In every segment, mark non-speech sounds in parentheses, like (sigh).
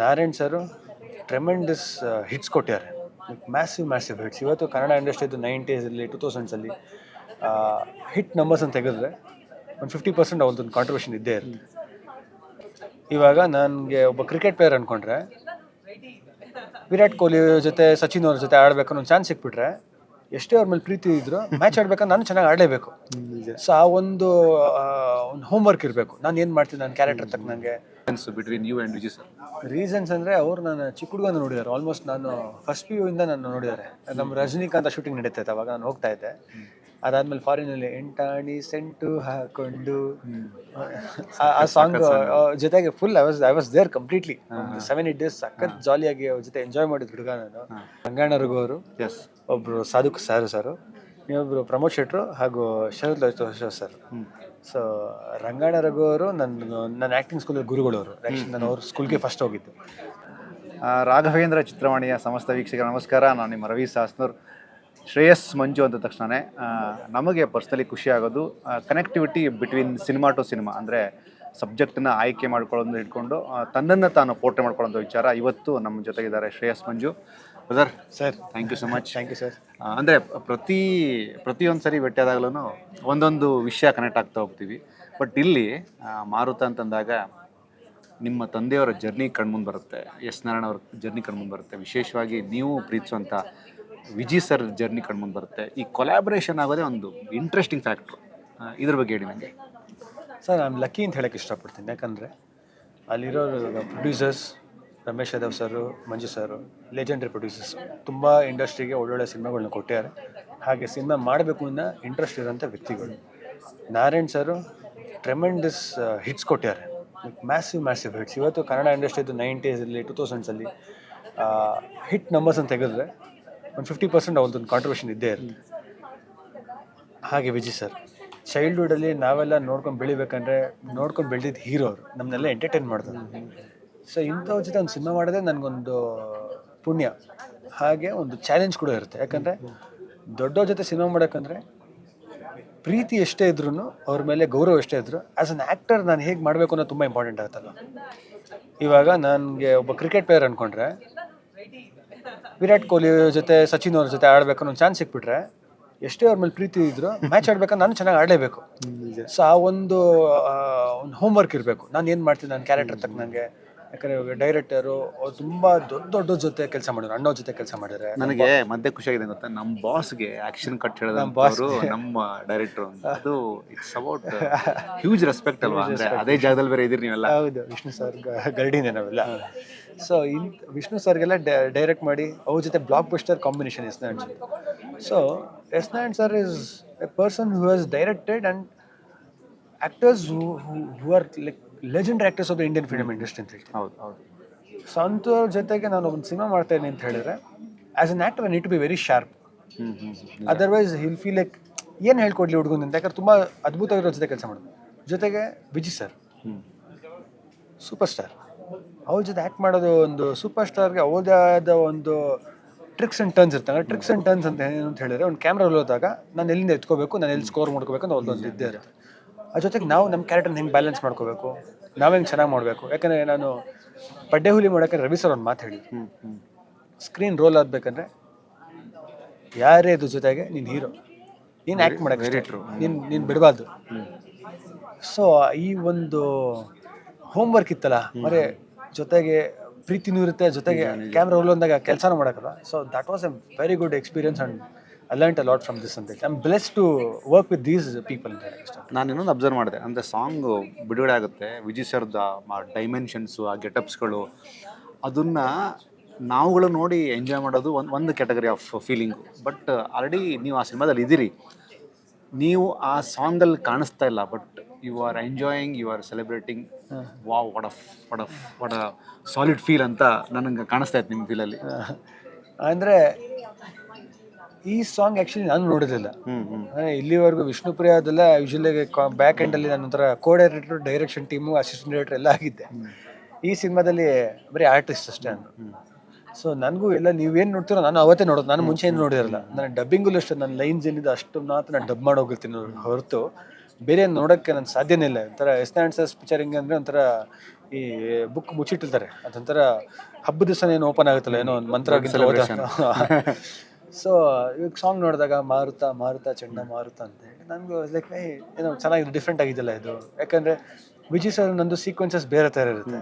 Narayan sir tremendous hits ಕೊಟ್ಟಿದ್ದಾರೆ massive massive hits ಇವತ್ತು ಕನ್ನಡ ಇಂಡಸ್ಟ್ರಿದು ನೈಂಟೀಸಲ್ಲಿ ಟೂ ತೌಸಂಡ್ಸಲ್ಲಿ ಹಿಟ್ ನಂಬರ್ಸ್ ಅಂತ ತೆಗೆದ್ರೆ ಒಂದು ಫಿಫ್ಟಿ ಪರ್ಸೆಂಟ್ ಅವ್ರದ್ದೊಂದು ಕಾಂಟ್ರಿಬ್ಯೂಷನ್ ಇದ್ದೇ ಇರುತ್ತೆ. ಇವಾಗ ನನಗೆ ಒಬ್ಬ ಕ್ರಿಕೆಟ್ ಪ್ಲೇಯರ್ ಅಂದ್ಕೊಂಡ್ರೆ ವಿರಾಟ್ ಕೊಹ್ಲಿ ಜೊತೆ ಸಚಿನ್ ಅವ್ರ ಜೊತೆ ಆಡಬೇಕು ಅನ್ನೋ ಚಾನ್ಸ್ ಸಿಕ್ಬಿಟ್ರೆ ಎಷ್ಟೇ ಅವ್ರ ಮೇಲೆ ಪ್ರೀತಿ ಇದ್ರು ಮ್ಯಾಚ್ ಆಡ್ಬೇಕಂದ್ರೆ ನಾನು ಚೆನ್ನಾಗಿ ಆಡಲೇಬೇಕು. ಸೊ ಆ ಒಂದು ಒಂದು ಹೋಮ್ವರ್ಕ್ ಇರಬೇಕು. ನಾನು ಏನು ಮಾಡ್ತೀನಿ? ನನ್ನ character ತಕ್ಕನಂಗೆ between you and Viji sir reasons ಅಂದರೆ ಅವ್ರು ನಾನು ಚಿಕ್ಕ ಹುಡುಗನ ನೋಡಿದ್ದಾರೆ. ಆಲ್ಮೋಸ್ಟ್ ನಾನು ಫಸ್ಟ್ ಪಿ ಇಂದ ನಾನು ನೋಡಿದ್ದಾರೆ. ನಮ್ಮ ರಜನಿಕಾಂತ ಶೂಟಿಂಗ್ ನಡೀತಾ ಇತ್ತು. ಅವಾಗ ನಾನು ಹೋಗ್ತಾ ಇದ್ದೆ. ಅದಾದ್ಮೇಲೆ ಫಾರಿನಲ್ಲಿ ಎಂಟಾಣಿ ಸೆಂಟು ಹಾಕೊಂಡು ಆ- ಸಾಂಗ್ ಜೊತೆಗೆ full I was I was there completely seven eight days ಸಖತ್ ಜಾಲಿಯಾಗಿ ಅವ್ರ ಜೊತೆ ಎಂಜಾಯ್ ಮಾಡಿದ ಹುಡುಗ ನಾನು. ರಂಗಣ್ಣ ರಘು ಅವರು ಎಸ್ ಒಬ್ರು ಸಾಧುಕ್ ಸಾರು ಸರ್ ಇನ್ನೊಬ್ರು ಪ್ರಮೋದ್ ಶೆಟ್ರು ಹಾಗೂ ಶರತ್ ಲೋಹಿತ ಸರ್. ಸೊ ರಂಗಣ್ಣ ರಘು ಅವರು ನನ್ನ ನನ್ನ ಆ್ಯಕ್ಟಿಂಗ್ ಸ್ಕೂಲಲ್ಲಿ ಗುರುಗಳವರು ಅವರು. ನಾನು ಅವ್ರ ಸ್ಕೂಲ್ಗೆ ಫಸ್ಟ್ ಹೋಗಿದ್ದು. ಆ, ರಾಘವೇಂದ್ರ ಚಿತ್ರವಾಣಿಯ ಸಮಸ್ತ ವೀಕ್ಷಕರ ನಮಸ್ಕಾರ. ನಾನು ನಿಮ್ಮ ರವಿ ಸಾಸ್ನೂರ್. ಶ್ರೇಯಸ್ ಮಂಜು ಅಂದ ತಕ್ಷಣವೇ ಆ, ನಮಗೆ ಪರ್ಸ್ನಲಿ ಖುಷಿ ಆಗೋದು connectivity between cinema to cinema ಅಂದರೆ ಸಬ್ಜೆಕ್ಟನ್ನು ಆಯ್ಕೆ ಮಾಡ್ಕೊಳ್ಳೋದು ಇಟ್ಕೊಂಡು ಆ, ತನ್ನನ್ನು ತಾನು ಪೋರ್ಟ್ರೆ ಮಾಡ್ಕೊಳ್ಳೋದು ವಿಚಾರ ಇವತ್ತು ನಮ್ಮ ಜೊತೆಗಿದ್ದಾರೆ Shreyas Manju. Brother sir thank you so much thank you sir ಅಂದರೆ ಪ್ರತಿ ಪ್ರತಿಯೊಂದು ಸರಿ ಭೇಟಿಯಾದಾಗಲೂ ಒಂದೊಂದು ವಿಷಯ ಕನೆಕ್ಟ್ ಆಗ್ತಾ ಹೋಗ್ತೀವಿ. ಬಟ್ ಇಲ್ಲಿ ಮಾರುತ ಅಂತಂದಾಗ ನಿಮ್ಮ ತಂದೆಯವರ ಜರ್ನಿ ಕಣ್ಮುಂದೆ ಬರುತ್ತೆ. ಎಸ್ ನಾರಾಯಣ ಅವ್ರ ಜರ್ನಿ ಕಣ್ಮುಂದೆ ಬರುತ್ತೆ. ವಿಶೇಷವಾಗಿ ನೀವು ಪ್ರೀತಿಸುವಂಥ ವಿಜಿ ಸರ್ ಜರ್ನಿ ಕಣ್ಮುಂದೆ ಬರುತ್ತೆ. ಈ ಕೊಲ್ಯಾಬ್ರೇಷನ್ ಆಗೋದೇ ಒಂದು ಇಂಟ್ರೆಸ್ಟಿಂಗ್ ಫ್ಯಾಕ್ಟ್ರು ಇದ್ರ ಬಗ್ಗೆ ಹೇಳಿ ನನಗೆ ಸರ್ ನಾನು ಲಕ್ಕಿ ಅಂತ ಹೇಳೋಕ್ಕೆ ಇಷ್ಟಪಡ್ತೀನಿ. ಯಾಕಂದರೆ ಅಲ್ಲಿರೋ producers Ramesh Yadav sir, Manju sir legendary producers ತುಂಬ ಇಂಡಸ್ಟ್ರಿಗೆ ಒಳ್ಳೊಳ್ಳೆ ಸಿನಿಮಾಗಳನ್ನ ಕೊಟ್ಟಿದ್ದಾರೆ ಹಾಗೆ ಸಿನಿಮಾ ಮಾಡಬೇಕು ಅನ್ನೋ ಇಂಟ್ರೆಸ್ಟ್ ಇರೋಂಥ ವ್ಯಕ್ತಿಗಳು. ನಾರಾಯಣ್ ಸರು ಟ್ರೆಮೆಂಡಸ್ ಹಿಟ್ಸ್ ಕೊಟ್ಟಿದ್ದಾರೆ ಮ್ಯಾಸಿವ್ ಮ್ಯಾಸಿವ್ ಹಿಟ್ಸ್ ಇವತ್ತು ಕನ್ನಡ ಇಂಡಸ್ಟ್ರಿದು ನೈಂಟೀಸಲ್ಲಿ ಟೂ ತೌಸಂಡ್ಸಲ್ಲಿ ಹಿಟ್ ನಂಬರ್ಸ್ ಅಂತ ತೆಗೆದ್ರೆ ಒಂದು ಫಿಫ್ಟಿ ಪರ್ಸೆಂಟ್ ಅವ್ರದ್ದೊಂದು ಕಾಂಟ್ರಿಬ್ಯೂಷನ್ ಇದ್ದೇ ಇರಲಿ ಹಾಗೆ ವಿಜಯ್ ಸರ್ ಚೈಲ್ಡ್ಹುಡಲ್ಲಿ ನಾವೆಲ್ಲ ನೋಡ್ಕೊಂಡು ಬೆಳಿಬೇಕಂದ್ರೆ ನೋಡ್ಕೊಂಡು ಬೆಳೆದಿದ್ದು ಹೀರೋ ಅವರು. ನಮ್ಮನ್ನೆಲ್ಲ ಎಂಟರ್ಟೈನ್ ಮಾಡ್ತಾರೆ. ಸೊ ಇಂಥವ್ರ ಜೊತೆ ಒಂದು ಸಿನಿಮಾ ಮಾಡೋದೇ ನನಗೊಂದು ಪುಣ್ಯ. ಹಾಗೆ ಒಂದು ಚಾಲೆಂಜ್ ಕೂಡ ಇರುತ್ತೆ. ಯಾಕಂದರೆ ದೊಡ್ಡವ್ರ ಜೊತೆ ಸಿನಿಮಾ ಮಾಡೋಕ್ಕಂದ್ರೆ ಪ್ರೀತಿ ಎಷ್ಟೇ ಇದ್ರೂ ಅವ್ರ ಮೇಲೆ ಗೌರವ ಎಷ್ಟೇ ಇದ್ರು ಆ್ಯಸ್ ಅನ್ ಆ್ಯಕ್ಟರ್ ನಾನು ಹೇಗೆ ಮಾಡಬೇಕು ಅನ್ನೋದು ತುಂಬ ಇಂಪಾರ್ಟೆಂಟ್ ಆಗುತ್ತಲ್ಲ ಇವಾಗ ನನಗೆ ಒಬ್ಬ ಕ್ರಿಕೆಟ್ ಪ್ಲೇಯರ್ ಅಂದ್ಕೊಂಡ್ರೆ ವಿರಾಟ್ ಕೊಹ್ಲಿ ಜೊತೆ ಸಚಿನ್ ಅವ್ರ ಜೊತೆ ಆಡಬೇಕು ಅನ್ನೋ ಚಾನ್ಸ್ ಸಿಕ್ಬಿಟ್ರೆ ಎಷ್ಟೇ ಅವ್ರ ಮೇಲೆ ಪ್ರೀತಿ ಇದ್ರು ಮ್ಯಾಚ್ ಆಡ್ಬೇಕಾದ್ರೆ ನಾನು ಚೆನ್ನಾಗಿ ಆಡಲೇಬೇಕು. ಸೊ ಆ ಒಂದು ಒಂದು ಹೋಮ್ವರ್ಕ್ ಇರಬೇಕು. ನಾನು ಏನು ಮಾಡ್ತೀನಿ? ನನ್ನ ಕ್ಯಾರೆಕ್ಟರ್ ತಕ್ಕನಂಗೆ ಯಾಕಂದರೆ ಇವಾಗ ಡೈರೆಕ್ಟರು ತುಂಬಾ ತುಂಬ ದೊಡ್ಡ ದೊಡ್ಡ ಜೊತೆ ಕೆಲಸ ಮಾಡಿದ್ರು ಅಣ್ಣ ಜೊತೆ ಕೆಲಸ ಮಾಡಿದ್ದಾರೆ ನನಗೆ ಮಧ್ಯೆ ಖುಷಿಯಾಗಿದೆ ಗೊತ್ತಾ? ನಮ್ಮ ಬಾಸ್ಗೆ ಆಕ್ಷನ್ ಕಟ್ ಹೇಳಿದ ಬಾಸು ನಮ್ಮ ಡೈರೆಕ್ಟರ್ (laughs) ಅದು ಇಟ್ಸ್ ಅಬೌಟ್ ಹ್ಯೂಜ್ ರೆಸ್ಪೆಕ್ಟ್ ಅಲ್ವಾ? ಅಂದ್ರೆ ಅದೇ ಜಾಗದಲ್ಲಿ ಬೇರೆ ಇದ್ದೀರಿ ನೀವೆಲ್ಲ. ಹೌದು ವಿಷ್ಣು ಸರ್ ಗರ್ಡಿನೇ ನಾವೆಲ್ಲ. ಸೊ ಇನ್ ವಿಷ್ಣು ಸರ್ಗೆಲ್ಲ ಡೈರೆಕ್ಟ್ ಮಾಡಿ ಅವ್ರ ಜೊತೆ blockbuster combination S Narayan so S Narayan sir is a person who has directed and actors who are like legend actors of the Indian film industry ಅಂತ ಹೇಳ್ತೀನಿ ಹೌದು ಹೌದು. ಸೊ ಅಂಥವ್ರ ಜೊತೆಗೆ ನಾನು ಒಂದು ಸಿನಿಮಾ ಮಾಡ್ತಾ ಇದ್ದೀನಿ ಅಂತ ಹೇಳಿದ್ರೆ as an actor need to be very sharp. Otherwise he'll feel like ಏನು ಹೇಳ್ಕೊಡ್ಲಿ ಹುಡುಗನ ಅಂತ ಯಾಕಂದ್ರೆ ತುಂಬ ಅದ್ಭುತವಾಗಿರೋ ಜೊತೆ ಕೆಲಸ ಮಾಡೋದು. ಜೊತೆಗೆ ವಿಜಿ ಸರ್. ಸೂಪರ್ ಸ್ಟಾರ್ ಅವ್ರ ಜೊತೆ ಆ್ಯಕ್ಟ್ ಮಾಡೋದು ಒಂದು ಸೂಪರ್ ಸ್ಟಾರ್ಗೆ ಅವ್ರದೇ ಆದ ಒಂದು ಟ್ರಿಕ್ಸ್ ಆ್ಯಂಡ್ ಟರ್ನ್ಸ್ ಇರ್ತಾರೆ ಟ್ರಿಕ್ಸ್ ಆ್ಯಂಡ್ ಟರ್ನ್ಸ್ ಅಂತ ಏನು ಅಂತ ಹೇಳಿದ್ರೆ ಒಂದು ಕ್ಯಾಮ್ರಾ ಹೋದಾಗ ನಾನು ಎಲ್ಲಿಂದ ಎತ್ಕೋಬೇಕು ನಾನು ಎಲ್ಲಿ ಸ್ಕೋರ್ ಮಾಡ್ಕೋಬೇಕು ಅಂತ ಅವ್ರದ್ದೊಂದು ಇದ್ದೇ ಇರುತ್ತೆ. ಅದ್ರ ಜೊತೆಗೆ ನಾವು ನಮ್ಮ ಕ್ಯಾರೆಕ್ಟರ್ನ ಹೆಂಗೆ ಬ್ಯಾಲೆನ್ಸ್ ಮಾಡ್ಕೋಬೇಕು? ನಾವು ಹೆಂಗೆ ಚೆನ್ನಾಗಿ ಮಾಡಬೇಕು? ಯಾಕಂದರೆ ನಾನು ಪಡ್ಡೆ ಹುಲಿ ಮಾಡೋಕ್ಕೆ ರವಿ ಸರ್ ಒಂದು ಮಾತು ಹೇಳಿ. ಹ್ಮ್ ಹ್ಮ್. ಸ್ಕ್ರೀನ್ ರೋಲ್ ಆಗಬೇಕಂದ್ರೆ ಯಾರೇ ಇದ್ರ ಜೊತೆಗೆ ನೀನು ಹೀರೋ ನೀನು ಆ್ಯಕ್ಟ್ ಮಾಡೋಕ್ಕೆ ನೀನು ನೀನು ಬಿಡಬಾರ್ದು. ಸೊ ಈ ಒಂದು ಹೋಮ್ವರ್ಕ್ ಇತ್ತಲ್ಲ ಮರೆ ಜೊತೆಗೆ ಪ್ರೀತಿನೂ ಇರುತ್ತೆ ಜೊತೆಗೆ ಕ್ಯಾಮ್ರಾ ರೋಲ್ ಅಂದಾಗ ಕೆಲಸನೂ ಮಾಡೋಕ್ಕಲ್ಲ so that was a very good experience and I lot from this ಅಂತ I am bless to work with these people ಅಂತ ಹೇಳಕ್ಕೆ ಇಷ್ಟ ನಾನು ಇನ್ನೊಂದು ಅಬ್ಸರ್ವ್ ಮಾಡಿದೆ. ಅಂದರೆ ಸಾಂಗ್ ಬಿಡುಗಡೆ ಆಗುತ್ತೆ. ವಿಜಯ್ ಸರ್ದ ಡೈಮೆನ್ಷನ್ಸು ಆ ಗೆಟಪ್ಸ್ಗಳು ಅದನ್ನು ನಾವುಗಳು ನೋಡಿ ಎಂಜಾಯ್ ಮಾಡೋದು ಒಂದು ಒಂದು category of feeling but already ನೀವು ಆ ಸಿನಿಮಾದಲ್ಲಿ ಇದ್ದೀರಿ. ನೀವು ಆ ಸಾಂಗಲ್ಲಿ ಕಾಣಿಸ್ತಾ ಇಲ್ಲ but you are enjoying you are celebrating wow of what a solid feel ಅಂತ ನನಗೆ ಕಾಣಿಸ್ತಾ ಇತ್ತು ನಿಮ್ಮ ಫೀಲಲ್ಲಿ ಅಂದರೆ ಈ ಸಾಂಗ್ ಆಕ್ಚುಲಿ ನಾನು ನೋಡೋದಿಲ್ಲ ಅಂದ್ರೆ ಇಲ್ಲಿವರೆಗೂ ವಿಷ್ಣುಪ್ರಿಯ ಅದೆಲ್ಲ ಯೂಶಲಿ ಬ್ಯಾಕ್ ಎಂಡಲ್ಲಿ ನಾನು ಒಂಥರ co director direction team assistant director ಎಲ್ಲ ಆಗಿದ್ದೆ. ಈ ಸಿನಿಮಾದಲ್ಲಿ ಬರೀ ಆರ್ಟಿಸ್ಟ್ ಅಷ್ಟೇ ನಾನು. ಸೊ ನನಗೂ ಎಲ್ಲ ನೀವೇನು ನೋಡ್ತೀರೋ ನಾನು ಅವತ್ತೇ ನೋಡೋದು ನಾನು ಮುಂಚೆ ಏನು ನೋಡಿರಲ್ಲ. ನಾನು ಡಬ್ಬಿಂಗಲ್ಲೂ ಅಷ್ಟೇ ನನ್ನ ಲೈನ್ಸ್ ಏನಿದೆ ಅಷ್ಟು ಮಾತ್ರ ನಾನು ಡಬ್ ಮಾಡೋಗಿರ್ತೀನಿ ಹೊರತು. ಬೇರೆ ನೋಡೋಕ್ಕೆ ನನ್ನ ಸಾಧ್ಯನೇ ಇಲ್ಲ. ಒಂಥರ ಎಸ್ ಆ್ಯಂಡ್ ಸರ್ ಪಿಕ್ಚರಿಂಗ್ ಅಂದರೆ ಒಂಥರ ಈ ಬುಕ್ ಮುಚ್ಚಿಟ್ಟಿರ್ತಾರೆ. ಅದೊಂಥರ ಹಬ್ಬದ ದಿವಸ ಏನು ಓಪನ್ ಆಗುತ್ತಲ್ಲ ಏನೋ ಒಂದು ಮಂತ್ರ (laughs) ಸೊ ಇವಾಗ ಸಾಂಗ್ ನೋಡಿದಾಗ ಮಾರುತ ಮಾರುತ ಚೆಂಡ ಮಾರುತ ಅಂತ ಹೇಳಿ ನನಗೂ ಲೈಕ್ ಏನೋ ಚೆನ್ನಾಗಿದೆ ಡಿಫ್ರೆಂಟ್ ಆಗಿದೆಯಲ್ಲ ಇದು. ಯಾಕಂದರೆ ವಿಜಯ್ ಸರ್ ನಂದು ಸೀಕ್ವೆನ್ಸಸ್ ಬೇರೆ ಥರ ಇರುತ್ತೆ.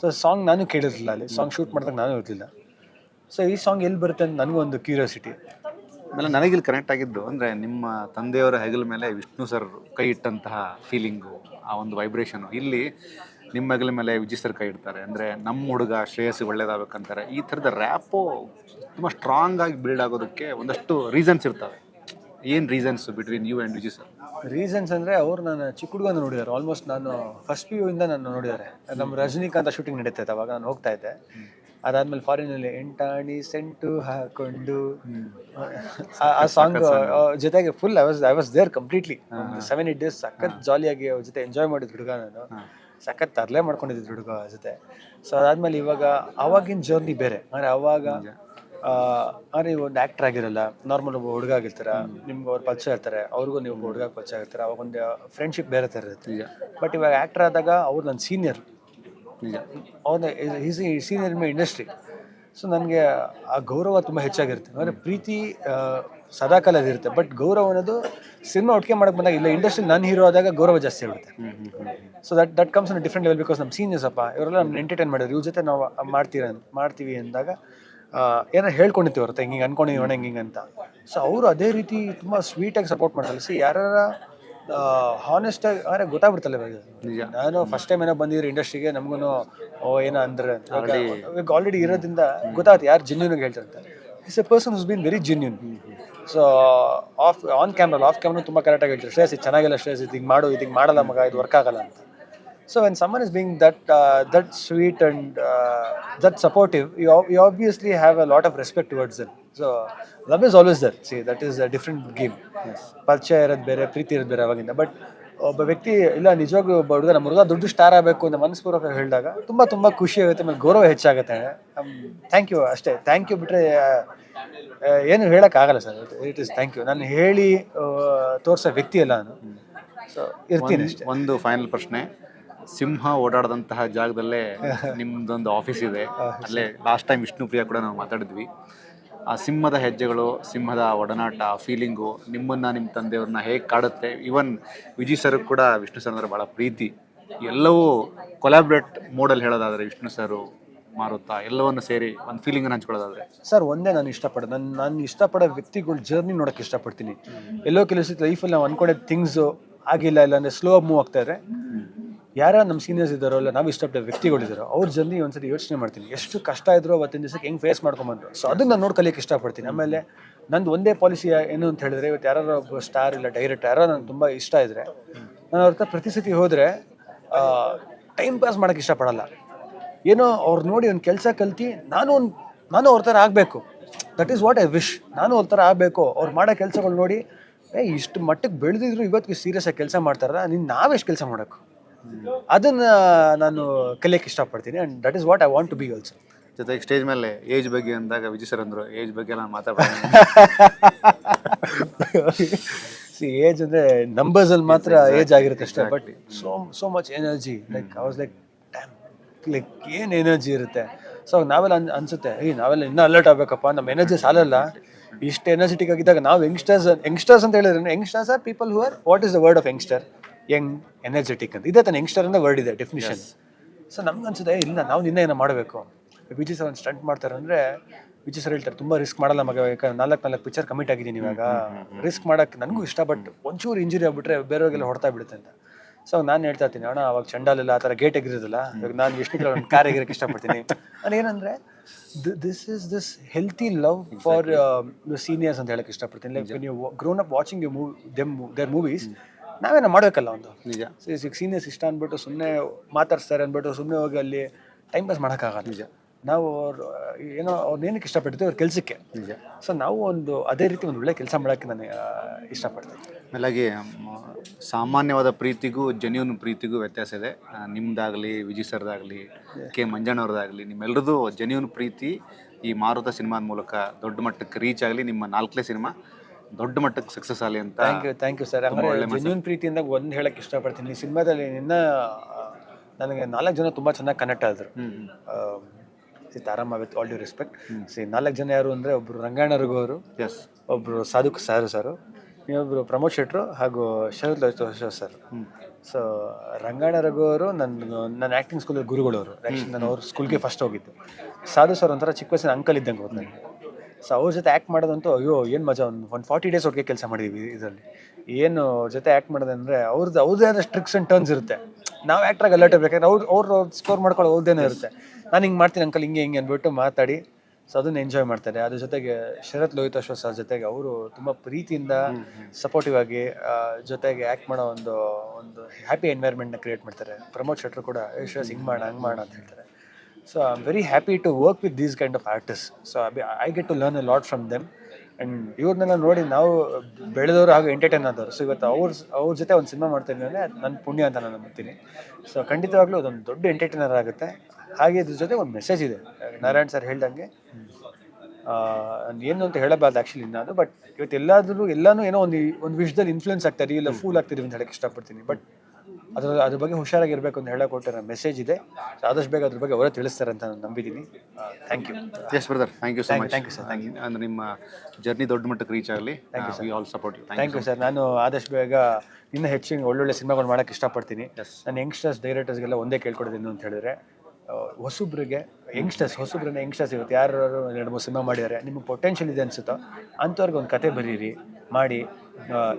ಸೊ ಸಾಂಗ್ ನಾನು ಕೇಳಿರಲಿಲ್ಲ ಅಲ್ಲಿ. ಸಾಂಗ್ ಶೂಟ್ ಮಾಡಿದಾಗ ನಾನು ಇರಲಿಲ್ಲ ಸೊ ಈ ಸಾಂಗ್ ಎಲ್ಲಿ ಬರುತ್ತೆ ಅಂತ ನನಗೂ ಒಂದು ಕ್ಯೂರಿಯಾಸಿಟಿ ಆಮೇಲೆ ನನಗಿಲ್ಲಿ ಕನೆಕ್ಟ್ ಆಗಿದ್ದು ಅಂದರೆ ನಿಮ್ಮ ತಂದೆಯವರ ಹೆಗಲ ಮೇಲೆ ವಿಷ್ಣು ಸರ್ ಕೈ ಇಟ್ಟಂತಹ ಫೀಲಿಂಗು ಆ ಒಂದು ವೈಬ್ರೇಷನು ಇಲ್ಲಿ ನಿಮ್ಮ ಹೆಗಲ ಮೇಲೆ ವಿಜಯ್ ಸರ್ ಕೈ ಇಡ್ತಾರೆ. ಅಂದರೆ ನಮ್ಮ ಹುಡುಗ ಶ್ರೇಯಸ್ಸು ಒಳ್ಳೇದಾಗಬೇಕಂತಾರೆ. ಈ ಥರದ ರ್ಯಾಪು ತುಂಬ ಸ್ಟ್ರಾಂಗ್ ಆಗಿ ಬಿಲ್ಡ್ ಆಗೋದಕ್ಕೆ ಒಂದಷ್ಟು ರೀಸನ್ಸ್ ಇರ್ತವೆ. ಏನು reasons between you and Viji sir reasons ಅಂದರೆ ಅವ್ರು ನಾನು ಚಿಕ್ಕ ಹುಡುಗನ ನೋಡಿದ್ದಾರೆ. ಆಲ್ಮೋಸ್ಟ್ ನಾನು ಫಸ್ಟ್ ಪಿ ಇಂದ ನಾನು ನೋಡಿದ್ದಾರೆ. ನಮ್ಮ ರಜನಿಕಾಂತ ಶೂಟಿಂಗ್ ನಡೀತೈತೆ ಅವಾಗ ನಾನು ಹೋಗ್ತಾ ಇದ್ದೆ. ಅದಾದ್ಮೇಲೆ ಫಾರಿನಲ್ಲಿ ಎಂಟಾಣಿ ಸೆಂಟು ಹಾಕೊಂಡು ಆ- ಆ ಸಾಂಗ್ ಜೊತೆಗೆ full I was I was there completely seven eight days ಸಖತ್ ಜಾಲಿಯಾಗಿ ಅವ್ರ ಜೊತೆ ಎಂಜಾಯ್ ಮಾಡಿದ ಹುಡುಗ ನಾನು. ಸಖತ್ ತರಲೆ ಮಾಡ್ಕೊಂಡಿದ್ದೆ ಹುಡುಗ ಜೊತೆ. ಸೊ ಅದಾದ್ಮೇಲೆ ಇವಾಗ ಅವಾಗಿನ ಜರ್ನಿ ಬೇರೆ. ಅಂದರೆ ಅವಾಗ ಆ, ಅಂದ್ರೆ ನೀವು ಒಂದು ಆಕ್ಟರ್ ಆಗಿರಲ್ಲ ನಾರ್ಮಲ್ ಒಬ್ಬ ಹುಡುಗ ಆಗಿರ್ತಾರ ನಿಮ್ಗೆ ಅವ್ರು ಪರಿಚಯ ಇರ್ತಾರೆ ಅವ್ರಿಗೂ ನೀವು ಹುಡುಗ ಪರಿಚಯ ಆಗಿರ್ತಾರೆ ಅವಾಗ ಒಂದು ಫ್ರೆಂಡ್ಶಿಪ್ ಬೇರೆ ಥರ ಇರುತ್ತೆ. ಬಟ್ ಇವಾಗ ಆಕ್ಟರ್ ಆದಾಗ ಅವ್ರು ನನ್ನ ಸೀನಿಯರ್ ಅವನ is senior in my industry so ನನಗೆ ಆ ಗೌರವ ತುಂಬ ಹೆಚ್ಚಾಗಿರುತ್ತೆ. ಅಂದರೆ ಪ್ರೀತಿ ಸದಾಕಾಲ ಇರುತ್ತೆ. ಬಟ್ ಗೌರವ ಅನ್ನೋದು ಸಿನಿಮಾ ಒಟ್ಟಿಗೆ ಮಾಡಕ್ಕೆ ಬಂದಾಗ ಇಲ್ಲ ಇಂಡಸ್ಟ್ರಿ ನನ್ನ ಹೀರೋ ಆದಾಗ ಗೌರವ ಜಾಸ್ತಿ ಇರುತ್ತೆ so that that comes on different level because ನಮ್ಮ ಸೀನಿಯರ್ಸ್ ಅಪ್ಪ ಇವರೆಲ್ಲ ನಮ್ಮ ಎಂಟರ್ಟೈನ್ ಮಾಡಿದ್ರು. ಇವ್ರ ಜೊತೆ ನಾವು ಮಾಡ್ತೀರ ಮಾಡ್ತೀವಿ ಅಂದಾಗ ಏನೋ ಹೇಳ್ಕೊಂಡಿರ್ತೀವಿ ಹೊರತು ಹಿಂಗೆ ಅನ್ಕೊಂಡಿದ್ದೀವಿ ಅಣ್ಣ ಹಿಂಗೆ ಅಂತ. ಸೊ ಅವರು ಅದೇ ರೀತಿ ತುಂಬ ಸ್ವೀಟಾಗಿ ಸಪೋರ್ಟ್ ಮಾಡ್ತಾರೆ. ಸಿ ಯಾರ ಹಾನೆಸ್ಟ್ ಆಗಿ ಅಂದರೆ ಗೊತ್ತಾಗ್ಬಿಡ್ತಲ್ಲ ಇವಾಗ. ನಾನು ಫಸ್ಟ್ ಟೈಮ್ ಏನೋ ಬಂದಿದ್ರೆ ಇಂಡಸ್ಟ್ರಿಗೆ ನಮಗೂ ಓ ಏನೋ ಅಂದ್ರೆ ಇವಾಗ ಆಲ್ರೆಡಿ ಇರೋದ್ರಿಂದ ಗೊತ್ತಾಗುತ್ತೆ ಯಾರು ಜೆನ್ಯೂನ್ ಹೇಳ್ತಾರೆ is a person who's been very genuine so off on ಕ್ಯಾಮ್ರಲ್ಲಿ off camera ತುಂಬ ಕರೆಕ್ಟಾಗಿ ಹೇಳ್ತಾರೆ. ಶ್ರೇಯಸ್ ಇದು ಚೆನ್ನಾಗಿಲ್ಲ ಶ್ರೇಯಸ್ ಇದು ಹಿಂಗೆ ಮಾಡು ಇದು ಹಿಂಗೆ ಮಾಡಲ್ಲ ಮಗ ಇದು ವರ್ಕ್ ಆಗಲ್ಲ ಅಂತ. So when someone is being that that sweet and that supportive you you obviously have a lot of respect towards them so love is always there see that is a different game ಪರಿಚಯ ಇರೋದು ಬೇರೆ ಪ್ರೀತಿ ಇರೋದು ಬೇರೆ ಅವಾಗಿಂದ but ಒಬ್ಬ ವ್ಯಕ್ತಿ ಇಲ್ಲ ನಿಜವಾಗ್ಲೂ ಒಬ್ಬ ಹುಡುಗ ನಮ್ಮ ಹುಡುಗ ದೊಡ್ಡ ಸ್ಟಾರ್ ಆಗಬೇಕು ಅಂತ ಮನಸ್ಪೂರ್ವಕ ಹೇಳಿದಾಗ ತುಂಬ ತುಂಬ ಖುಷಿ ಆಗುತ್ತೆ ಆಮೇಲೆ ಗೌರವ ಹೆಚ್ಚಾಗುತ್ತೆ. ಥ್ಯಾಂಕ್ ಯು ಅಷ್ಟೇ. ಥ್ಯಾಂಕ್ ಯು ಬಿಟ್ಟರೆ ಏನು ಹೇಳೋಕ್ಕಾಗಲ್ಲ sir. It is thank you ನಾನು ಹೇಳಿ ತೋರಿಸೋ ವ್ಯಕ್ತಿ ಅಲ್ಲ ನಾನು. ಸೊ ಇರ್ತೀನಿ ಅಷ್ಟೇ. ಒಂದು ಫೈನಲ್ ಪ್ರಶ್ನೆ. ಸಿಂಹ ಓಡಾಡದಂತಹ ಜಾಗದಲ್ಲೇ ನಿಮ್ದೊಂದು ಆಫೀಸ್ ಇದೆ. ಅಲ್ಲೇ ಲಾಸ್ಟ್ ಟೈಮ್ ವಿಷ್ಣುಪ್ರಿಯ ಕೂಡ ನಾವು ಮಾತಾಡಿದ್ವಿ. ಆ ಸಿಂಹದ ಹೆಜ್ಜೆಗಳು, ಸಿಂಹದ ಒಡನಾಟ ಫೀಲಿಂಗು ನಿಮ್ಮನ್ನ ನಿಮ್ಮ ತಂದೆಯವ್ರನ್ನ ಹೇಗೆ ಕಾಡುತ್ತೆ? ಇವನ್ ವಿಜಯ್ ಸರ್ ಕೂಡ ವಿಷ್ಣು ಸರ್ ಅಂದ್ರೆ ಭಾಳ ಪ್ರೀತಿ. ಎಲ್ಲವೂ ಕೊಲಾಬ್ರೇಟ್ ಮೋಡಲ್ಲಿ ಹೇಳೋದಾದ್ರೆ ವಿಷ್ಣು ಸರು ಮಾರುತ್ತಾ ಎಲ್ಲವನ್ನು ಸೇರಿ ಒಂದು ಫೀಲಿಂಗನ್ನು ಹಂಚ್ಕೊಳ್ಳೋದಾದ್ರೆ. ಸರ್ ಒಂದೇ ನಾನು ಇಷ್ಟಪಡೋದು ನನ್ನ ನಾನು ಇಷ್ಟಪಡೋ ವ್ಯಕ್ತಿಗಳ ಜರ್ನಿ ನೋಡೋಕೆ ಇಷ್ಟಪಡ್ತೀನಿ. ಎಲ್ಲೋ ಕೆಲಸ ಲೈಫಲ್ಲಿ ನಾವು ಅನ್ಕೊಂಡಿದ್ದ ಥಿಂಗ್ಸು ಆಗಿಲ್ಲ ಇಲ್ಲ ಅಂದರೆ ಸ್ಲೋ ಮೂವ್ ಆಗ್ತಾ ಇದ್ರೆ ಯಾರ ನಮ್ಮ ಸೀನಿಯರ್ಸ್ ಇದ್ದಾರೋ ಇಲ್ಲ ನಾವು ಇಷ್ಟಪಟ್ಟ ವ್ಯಕ್ತಿಗಳಿದ್ದಾರೋ, ಅವ್ರ ಜರ್ನಿ ಒಂದ್ಸರಿ ಯೋಚನೆ ಮಾಡ್ತೀನಿ. ಎಷ್ಟು ಕಷ್ಟ ಇದ್ರು ಅವತ್ತಿನ ದಿವಸಕ್ಕೆ ಹೆಂಗೆ ಫೇಸ್ ಮಾಡ್ಕೊಂಬಂದ್ರು. ಸೊ ಅದನ್ನ ನಾನು ನೋಡಿ ಇಷ್ಟಪಡ್ತೀನಿ. ಆಮೇಲೆ ನಂದು ಒಂದೇ ಪಾಲಿಸಿ ಏನು ಅಂತ ಹೇಳಿದ್ರೆ, ಇವತ್ತು ಯಾರೋ ಒಬ್ಬ ಸ್ಟಾರ್ ಇಲ್ಲ ಡೈರೆಕ್ಟರ್ ಯಾರೋ ನನಗೆ ತುಂಬ ಇಷ್ಟ ಇದ್ರೆ, ನಾನು ಅವ್ರ ಹತ್ರ ಪ್ರತಿ ಸತಿ ಹೋದರೆ ಟೈಮ್ ಪಾಸ್ ಮಾಡೋಕ್ಕೆ ಇಷ್ಟಪಡಲ್ಲ. ಏನೋ ಅವ್ರು ನೋಡಿ ಒಂದು ಕೆಲಸ ಕಲ್ತು, ನಾನು ಒಂದು, ನಾನು ಅವ್ರ ಥರ ಆಗಬೇಕು. That is what I wish ನಾನು ಅವ್ರ ಥರ ಆಗಬೇಕು. ಅವ್ರು ಮಾಡೋ ಕೆಲಸಗಳು ನೋಡಿ, ಏ, ಇಷ್ಟು ಮಟ್ಟಕ್ಕೆ ಬೆಳೆದಿದ್ರು ಇವತ್ತಿಗೆ ಸೀರಿಯಸ್ ಆಗಿ ಕೆಲಸ ಮಾಡ್ತಾರಲ್ಲ ನೀನು ನಾವೆಷ್ಟು ಕೆಲಸ ಮಾಡೋಕ್ಕೂ ಅದನ್ನ ನಾನು ಕಲಿಯಕ್ಕೆ ಇಷ್ಟಪಡ್ತೀನಿ and that is what I want to be also ಜೊತೆಗೆ ಸ್ಟೇಜ್ ಮೇಲೆ ಏಜ್ ಬಗ್ಗೆ ಅಂದಾಗ ವಿಜಯ್ ಸರ್ ಅಂದ್ರು ಏಜ್ ಬಗ್ಗೆ ನಾನು ಮಾತಾಡ್ತೀನಿ ಸಿ ಏಜ್ ನಂಬರ್ಸ್ ಅಲ್ಲಿ ಮಾತ್ರ ಏಜ್ ಆಗಿರುತ್ತೆ ಅಷ್ಟೇ but so so much energy like I was like like ಏನು ಎನರ್ಜಿ ಇರುತ್ತೆ? ಸೊ ನಾವೆಲ್ಲ ಅನ್ ಅನ್ಸುತ್ತೆ ಏ ನಾವೆಲ್ಲ ಇನ್ನೂ ಅಲರ್ಟ್ ಆಗಬೇಕಪ್ಪ ನಮ್ಮ ಎನರ್ಜಿ ಸಾಲಲ್ಲ. ಇಷ್ಟು ಎನರ್ಜೆಟಿಕ್ ಆಗಿದ್ದಾಗ ನಾವು ಯಂಗ್ಸ್ಟರ್ಸ್ ಯಂಗ್ಸ್ಟರ್ಸ್ ಅಂತ ಹೇಳಿದ್ರೆ youngsters are people who are what is the word of youngster young energetic ಅಂತ. ಇದೇ ತಾನೆ ಯಂಗ್ಸ್ಟರ್ ಅಂತ ವರ್ಡ್ ಇದೆ ಡೆಫಿನಿಷನ್ ಸೊ ನಮ್ಗೆ ಅನ್ಸುತ್ತೆ ಇಲ್ಲ ನಾವು ನಿನ್ನೆ ಏನೋ ಮಾಡಬೇಕು. ವಿಜಯ್ ಸರ್ ಒಂದು ಸ್ಟಂಟ್ ಮಾಡ್ತಾರೆ ಅಂದರೆ ವಿಜಯ್ ಸರ್ ಹೇಳ್ತಾರೆ ತುಂಬ ರಿಸ್ಕ್ ಮಾಡಲ್ಲ ಮಗ ಯಾಕಂದ್ರೆ ನಾಲ್ಕು ನಾಲ್ಕು ಪಿಕ್ಚರ್ ಕಮಿಟ್ ಆಗಿದ್ದೀನಿ ಇವಾಗ. ರಿಸ್ಕ್ ಮಾಡೋಕ್ಕೆ ನನಗೂ ಇಷ್ಟ ಬಟ್ ಒಂಚೂರು ಇಂಜುರಿ ಆಗಿಬಿಟ್ರೆ ಬೇರೆಯವ್ರಿಗೆಲ್ಲ ಹೊಡ್ತಾ ಬಿಡುತ್ತೆ ಅಂತ. ಸೊ ನಾನು ಹೇಳ್ತಾ ಇರ್ತೀನಿ ಅಣ್ಣ ಅವಾಗ ಚಂಡಾಲೆಲ್ಲ ಆ ಥರ ಗೇಟ್ ಎಗಿರೋದಿಲ್ಲ ಇವಾಗ ನಾನು ಎಷ್ಟು ಒಂದು ಕಾರ್ ಎಗಿರಕ್ಕೆ ಇಷ್ಟಪಡ್ತೀನಿ. ನಾನು ಏನಂದರೆ this is this healthy love for seniors ಅಂತ ಹೇಳಕ್ಕೆ ಇಷ್ಟಪಡ್ತೀನಿ. ಲೈಕ್ ನೀವು grown up watching you move them their movies ನಾವೇನೋ ಮಾಡಬೇಕಲ್ಲ ಒಂದು. ನಿಜ. ಸೀನಿಯರ್ಸ್ ಇಷ್ಟ ಅಂದ್ಬಿಟ್ಟು ಸುಮ್ಮನೆ ಮಾತಾಡ್ಸ್ತಾರೆ ಅಂದ್ಬಿಟ್ಟು ಸುಮ್ಮನೆ ಹೋಗಿ ಅಲ್ಲಿ ಟೈಮ್ ಪಾಸ್ ಮಾಡೋಕ್ಕಾಗಲ್ಲ. ನಿಜ. ನಾವು ಅವ್ರು ಏನೋ ಅವ್ರನ್ನ ಏನಕ್ಕೆ ಇಷ್ಟಪಡ್ತೀವಿ ಅವ್ರ ಕೆಲಸಕ್ಕೆ. ನಿಜ. ಸೊ ನಾವು ಒಂದು ಅದೇ ರೀತಿ ಒಂದು ಒಳ್ಳೆ ಕೆಲಸ ಮಾಡೋಕ್ಕೆ ನಾನು ಇಷ್ಟಪಡ್ತೀನಿ. ಆಮೇಲಾಗಿ ಸಾಮಾನ್ಯವಾದ ಪ್ರೀತಿಗೂ ಜೆನ್ಯೂನ್ ಪ್ರೀತಿಗೂ ವ್ಯತ್ಯಾಸ ಇದೆ. ಆ, ನಿಮ್ದಾಗಲಿ ವಿಜಯ್ ಸರ್ದಾಗಲಿ ಕೆ ಮಂಜಣ್ಣವ್ರದ್ದಾಗಲಿ ನಿಮ್ಮೆಲ್ಲರದು ಜೆನ್ಯೂನ್ ಪ್ರೀತಿ ಈ ಮಾರುತ ಸಿನಿಮಾದ ಮೂಲಕ ದೊಡ್ಡ ಮಟ್ಟಕ್ಕೆ ರೀಚ್ ಆಗಲಿ ನಿಮ್ಮ ನಾಲ್ಕನೇ ಸಿನಿಮಾ. ದೊಡ್ಡ ಮಟ್ಟಕ್ಕೆ ಸಕ್ಸಸ್ ಆಗಲಿ ಅಂತ thank you thank you sir ಹಂಗಾರೆ ಜೆನ್ಯೂನ್ ಪ್ರೀತಿಯಿಂದ ಒಂದು ಹೇಳಕ್ಕೆ ಇಷ್ಟಪಡ್ತೀನಿ. ಈ ಸಿನಿಮಾದಲ್ಲಿ ನಿನ್ನ ನನಗೆ ನಾಲ್ಕು ಜನ ತುಂಬ ಚೆನ್ನಾಗಿ ಕನೆಕ್ಟ್ ಆದರು. ತಾರಮ್ಮ with all due respect see ನಾಲ್ಕು ಜನ ಯಾರು ಅಂದರೆ ಒಬ್ಬರು ರಂಗಾಯಣ ರಘು ಅವರು ಎಸ್ ಒಬ್ಬರು ಸಾಧುಕ್ ಸಾರು ಸರ್ ಇನ್ನೊಬ್ಬರು ಪ್ರಮೋದ್ ಶೆಟ್ರು ಹಾಗೂ ಶರತ್ ಲೋಹಿತ್ ಸರ್ ಸೊ ರಂಗಾಯಣ ರಘು ಅವರು ನನ್ನ ನನ್ನ ಆ್ಯಕ್ಟಿಂಗ್ ಸ್ಕೂಲಲ್ಲಿ ಗುರುಗಳವರು. ಅವರು ಆ್ಯಕ್ಚುಲಿ ನಾನು ಅವ್ರ ಸ್ಕೂಲ್ಗೆ ಫಸ್ಟ್ ಹೋಗಿದ್ದು. ಸಾಧು ಸರ್ ಒಂಥರ ಚಿಕ್ಕ ವಯಸ್ಸಿನ ಅಂಕಲ್ ಇದ್ದಂಗೆ ಹೋದ್ ನನಗೆ ಸೊ ಅವ್ರ ಜೊತೆ ಆ್ಯಕ್ಟ್ ಮಾಡೋದಂತೂ ಅಯ್ಯೋ, ಏನು ಮಜಾ. ಒಂದು ಒಂದು ಫಾರ್ಟಿ ಡೇಸ್ ಒಟ್ಟಿಗೆ ಕೆಲಸ ಮಾಡಿದೀವಿ ಇದರಲ್ಲಿ. ಏನು ಜೊತೆ ಆ್ಯಕ್ಟ್ ಮಾಡೋದಂದರೆ ಅವ್ರದ್ದು ಅವ್ರದ್ದೇ ಆದ ಸ್ಟ್ರಿಕ್ಸ್ ಆ್ಯಂಡ್ ಟರ್ನ್ಸ್ ಇರುತ್ತೆ. ನಾವು ಆ್ಯಕ್ಟ್ರಾಗಿ ಅಲರ್ಟ್ ಇರ್ಬೇಕಾದ್ರೆ ಅವ್ರು ಅವ್ರು ಸ್ಕೋರ್ ಮಾಡ್ಕೊಳ್ಳೋ ಅವ್ರದ್ದೇನೋ ಇರುತ್ತೆ. ನಾನು ಹಿಂಗೆ ಮಾಡ್ತೀನಿ ಅಂಕಲ್ ಹಿಂಗೆ ಹಿಂಗೆ ಅಂದ್ಬಿಟ್ಟು ಮಾತಾಡಿ. ಸೊ ಅದನ್ನ ಎಂಜಾಯ್ ಮಾಡ್ತಾರೆ. ಅದ್ರ ಜೊತೆಗೆ ಶರತ್ ಲೋಹಿತ್ ಅಶ್ವ ಸರ್ ಜೊತೆಗೆ ಅವರು ತುಂಬ ಪ್ರೀತಿಯಿಂದ ಸಪೋರ್ಟಿವ್ ಆಗಿ ಜೊತೆಗೆ ಆ್ಯಕ್ಟ್ ಮಾಡೋ ಒಂದು ಒಂದು ಹ್ಯಾಪಿ ಎನ್ವೈರ್ಮೆಂಟ್ನ ಕ್ರಿಯೇಟ್ ಮಾಡ್ತಾರೆ. ಪ್ರಮೋದ್ ಶೆಟ್ರು ಕೂಡ ಯಶ್ ಹಿಂಗೆ ಮಾಡ, ಹಂಗೆ ಮಾಡ ಅಂತ ಹೇಳ್ತಾರೆ. So I'm very very happy to work with these kind of So so I get to learn a lot from them and ಇವ್ರನ್ನೆಲ್ಲ ನೋಡಿ ನಾವು ಬೆಳೆದವರು ಹಾಗೂ ಎಂಟರ್ಟೈನ್ ಆದವರು. ಸೊ ಇವತ್ತು ಅವ್ರ ಅವ್ರ ಜೊತೆ ಒಂದು ಸಿನಿಮಾ ಮಾಡ್ತೀನಿ ಅಂದರೆ ಅದು ನನ್ನ ಪುಣ್ಯ ಅಂತ ನಾನು ನಂಬ್ತೀನಿ. ಸೊ ಖಂಡಿತವಾಗ್ಲೂ ಅದೊಂದು ದೊಡ್ಡ ಎಂಟರ್ಟೈನರ್ ಆಗುತ್ತೆ. ಹಾಗೆ ಇದ್ರ ಜೊತೆ ಒಂದು ಮೆಸೇಜ್ ಇದೆ. ನಾರಾಯಣ್ ಸರ್ ಹೇಳ್ದಂಗೆ ಏನು ಅಂತ ಹೇಳಬಾರ್ದು ಆ್ಯಕ್ಚುಲಿ ನಾನು ಬಟ್ ಇವತ್ತು ಎಲ್ಲಾದರೂ ಎಲ್ಲಾನು ಏನೋ ಒಂದು ಒಂದು ವಿಷಯದಲ್ಲಿ ಇನ್ಫ್ಲೂಯೆನ್ಸ್ ಆಗ್ತಾರೆ ಇಲ್ಲ ಫೂಲ್ ಆಗ್ತಿದ್ದೀವಿ ಅಂತ ಹೇಳಕ್ಕೆ ಇಷ್ಟಪಡ್ತೀನಿ. ಬಟ್ ಅದ್ರ ಅದ್ರ ಬಗ್ಗೆ ಹುಷಾರಾಗಿರ್ಬೇಕು ಅಂತ ಹೇಳಕ್ ಕೊಟ್ಟಿರೋ ಮೆಸೇಜ್ ಇದೆ. ಆದಷ್ಟು ಬೇಗ ಅದ್ರ ಬಗ್ಗೆ ಅವರೇ ತಿಳಿಸ್ತಾರೆ ಅಂತ ನಾನು ನಂಬಿದ್ದೀನಿ. Thank you yes brother thank you sir thank you sir thank you ಅಂದ್ರೆ ನಿಮ್ಮ ಜರ್ನಿ ದೊಡ್ಡ ಮಟ್ಟಕ್ಕೆ ರೀಚ್ ಆಗಲಿ. We all support you thank you sir ನಾನು ಆದಷ್ಟು ಬೇಗ ಇನ್ನೂ ಹೆಚ್ಚಿನ ಒಳ್ಳೊಳ್ಳೆ ಸಿನಿಮಾಗಳು ಮಾಡೋಕ್ಕೆ ಇಷ್ಟಪಡ್ತೀನಿ. ನಾನು ಯಂಗ್ಸ್ಟರ್ಸ್ ಡೈರೆಕ್ಟರ್ಸ್ಗೆಲ್ಲ ಒಂದೇ ಕೇಳ್ಕೊಡೋದೇನು ಅಂತ ಹೇಳಿದ್ರೆ ಹೊಸಬ್ರಿಗೆ ಯಂಗ್ಸ್ಟರ್ಸ್ ಹೊಸಬ್ರನ್ನ ಯಂಗ್ಸ್ಟರ್ಸ್ ಇವತ್ತು ಯಾರು ಎರಡು ಮೂರು ಸಿನಿಮಾ ಮಾಡಿದ್ದಾರೆ ನಿಮಗೆ ಪೊಟೆನ್ಷಿಯಲ್ ಇದೆ ಅನಿಸುತ್ತೋ ಅಂಥವ್ರಿಗೆ ಒಂದು ಕತೆ ಬರೀರಿ. ಮಾಡಿ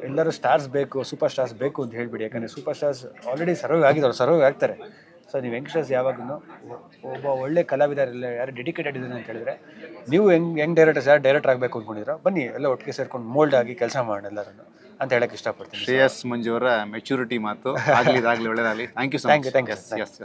ಎಲ್ಲರೂ ಸ್ಟಾರ್ಸ್ ಬೇಕು ಸೂಪರ್ ಸ್ಟಾರ್ಸ್ ಬೇಕು ಅಂತ ಹೇಳಿಬಿಡಿ. ಯಾಕಂದರೆ ಸೂಪರ್ ಸ್ಟಾರ್ಸ್ ಆಲ್ರೆಡಿ ಸರ್ವ್ ಆಗಿದ್ದಾರೆ ಸರ್ವ್ ಆಗ್ತಾರೆ. ಸೊ ನೀವು ಯಂಗ್ಸ್ಟರ್ಸ್ ಯಾವಾಗಲೂ ಒಬ್ಬ ಒಳ್ಳೆ ಕಲಾವಿದರೆಲ್ಲ ಯಾರು ಡೆಡಿಕೇಟೆಡ್ ಇದ್ದಾರೆ ಅಂತ ಹೇಳಿದ್ರೆ ನೀವು ಹೆಂಗ್ ಹೆಂಗ್ ಡೈರೆಕ್ಟರ್ಸ್ ಯಾರು ಡೈರೆಕ್ಟರ್ ಆಗಬೇಕು ಅಂದ್ಕೊಂಡಿರೋ ಬನ್ನಿ ಎಲ್ಲ ಒಟ್ಟಿಗೆ ಸೇರ್ಕೊಂಡು ಮೋಲ್ಡ್ ಆಗಿ ಕೆಲಸ ಮಾಡಿ ಎಲ್ಲರೂ ಅಂತ ಹೇಳಕ್ಕೆ ಇಷ್ಟಪಡ್ತೀನಿ. ಶ್ರೇಯಸ್ ಮಂಜು ಅವರ ಮೆಚುರಿಟಿ ಮಾತು ಆಗಲಿ ಇದಾಗಲಿ ಒಳ್ಳೇದಾಗಲಿ. Thank you thank you thank much